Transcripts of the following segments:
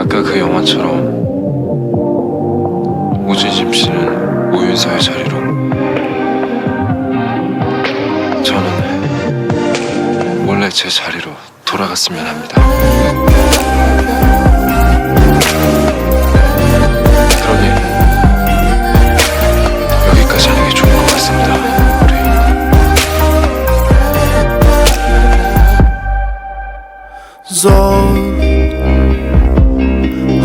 아까 그 영화처럼 오진심 씨는 오윤서의 자리로 저는 원래 제 자리로 돌아갔으면 합니다. 그러니 여기까지 하는 게 좋은 것 같습니다. 우리 Zor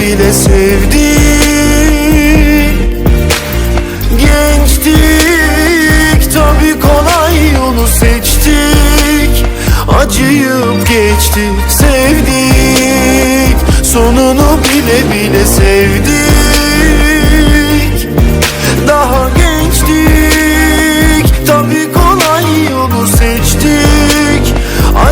bile sevdik Gençtik tabi kolay yolu seçtik. Acıyıp geçtik sevdik. Sonunu bile bile sevdik. Daha gençtik tabi kolay yolu seçtik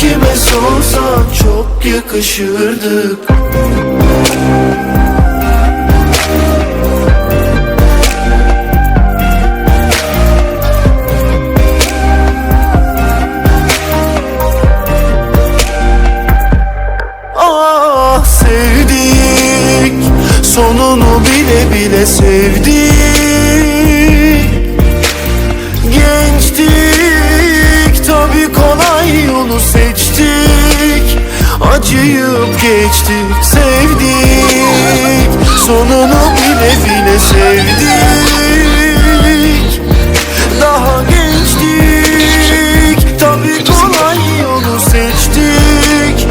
Kime sorsan çok yakışırdık. Ah sevdik. Sonunu bile bile sevdik seçtik. Acıyıp geçtik sevdik. Sonunu bile bile sevdik. Daha gençtik. Tabi kolay yolu seçtik.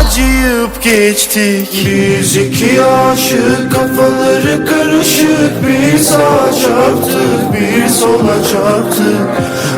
Acıyıp geçtik. Biz iki aşık kafaları karışık. Bir sağa çarptık bir sola çarptık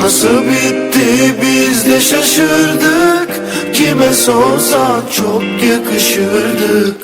Nasıl bitti biz de şaşırdık. Kime sorsan çok yakışırdık